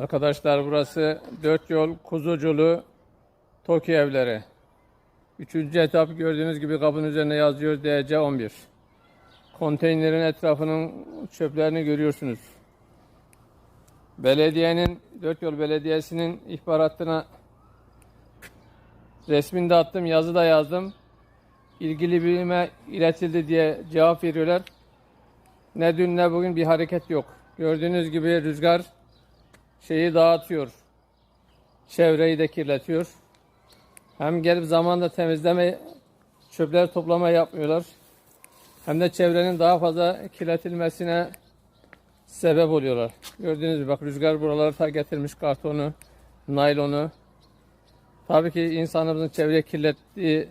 Arkadaşlar burası dört yol Kuzuculu Toki evleri. Üçüncü etap gördüğünüz gibi kapının üzerine yazıyor DC11. Konteynerin etrafının çöplerini görüyorsunuz. Belediyenin, dört yol belediyesinin ihbaratına resmini de attım, yazı da yazdım. İlgili birime iletildi diye cevap veriyorlar. Ne dün ne bugün bir hareket yok. Gördüğünüz gibi rüzgar şeyi dağıtıyor. Çevreyi de kirletiyor. Hem gelip zamanla temizleme, çöpler toplama yapmıyorlar. Hem de çevrenin daha fazla kirletilmesine sebep oluyorlar. Gördüğünüz gibi bak rüzgar buraları ta getirmiş kartonu, naylonu. Tabii ki insanımızın çevre kirlettiği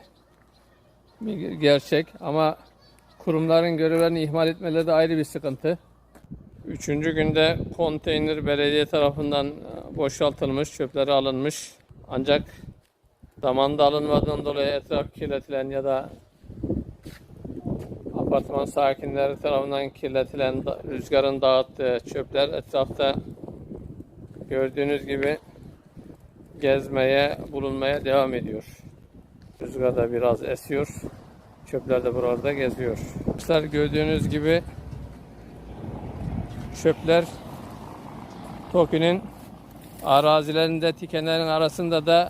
gerçek ama kurumların görevlerini ihmal etmeleri de ayrı bir sıkıntı. Üçüncü günde konteyner belediye tarafından boşaltılmış, çöpleri alınmış. Ancak zamanda alınmadığından dolayı etraf kirletilen ya da apartman sakinleri tarafından kirletilen rüzgarın dağıttığı çöpler etrafta gördüğünüz gibi gezmeye, bulunmaya devam ediyor. Rüzgar da biraz esiyor. Çöpler de buralarda geziyor. Gördüğünüz gibi çöpler Toki'nin arazilerinde tikenlerin arasında da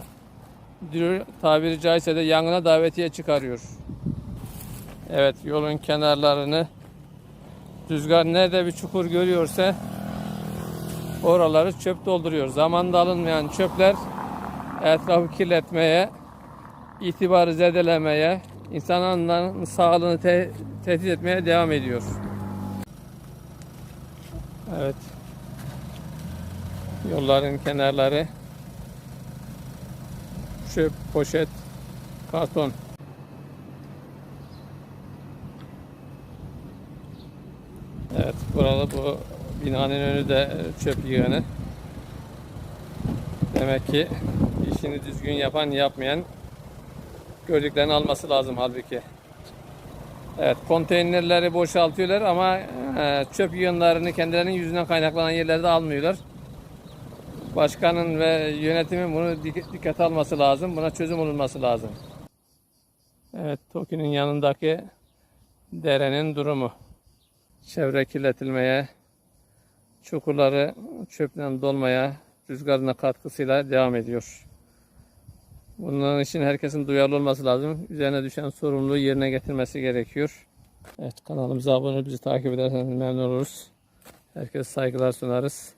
tabiri caizse de yangına davetiye çıkarıyor. Evet yolun kenarlarını rüzgar nerede bir çukur görüyorsa oraları çöp dolduruyor. Zamanda alınmayan çöpler etrafı kirletmeye, itibarı zedelemeye, insanların sağlığını te- tehdit etmeye devam ediyor. Evet. Yolların kenarları çöp, poşet, karton. Evet, buralı bu binanın önü de çöp yığını. Demek ki işini düzgün yapan yapmayan gördüklerini alması lazım halbuki. Evet, konteynerleri boşaltıyorlar ama e, çöp yığınlarını kendilerinin yüzünden kaynaklanan yerlerde almıyorlar. Başkanın ve yönetimin bunu dik- dikkate alması lazım. Buna çözüm bulunması lazım. Evet, Toki'nin yanındaki derenin durumu. Çevre kirletilmeye, çukurları çöple dolmaya, rüzgarına katkısıyla devam ediyor. Bunun için herkesin duyarlı olması lazım. Üzerine düşen sorumluluğu yerine getirmesi gerekiyor. Evet kanalımıza abone olup bizi takip ederseniz memnun oluruz. Herkese saygılar sunarız.